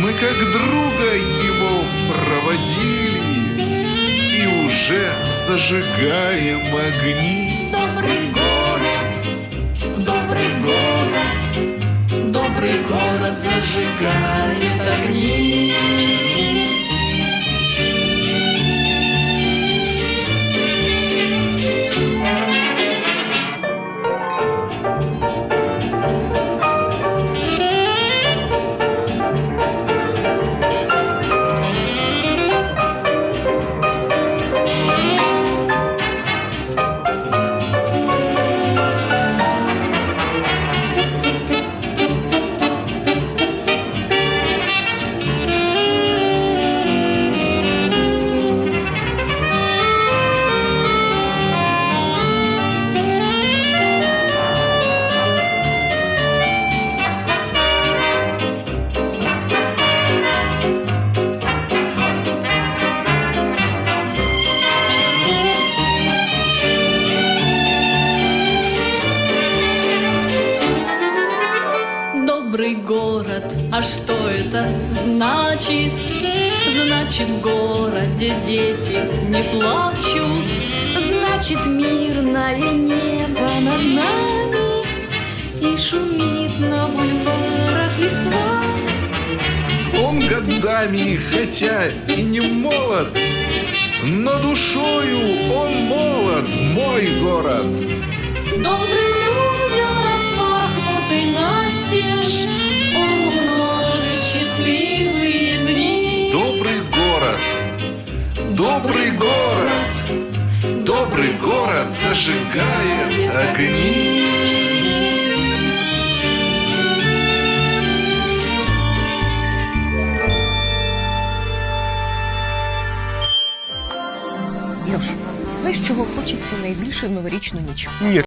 Мы как друга его проводили И уже зажигаем огни. Добрый город, добрый город, добрый город зажигает Добрый город, а что это значит? Значит, в городе дети не плачут. Значит, мирное небо над нами. И шумит на бульварах листва. Он годами, хотя и не молод Но душою он молод, мой город. Добрым добрый город Добрый город зажигает огни Льош, знаєш, чого хочеться найбільше в новорічну ніч? Ні,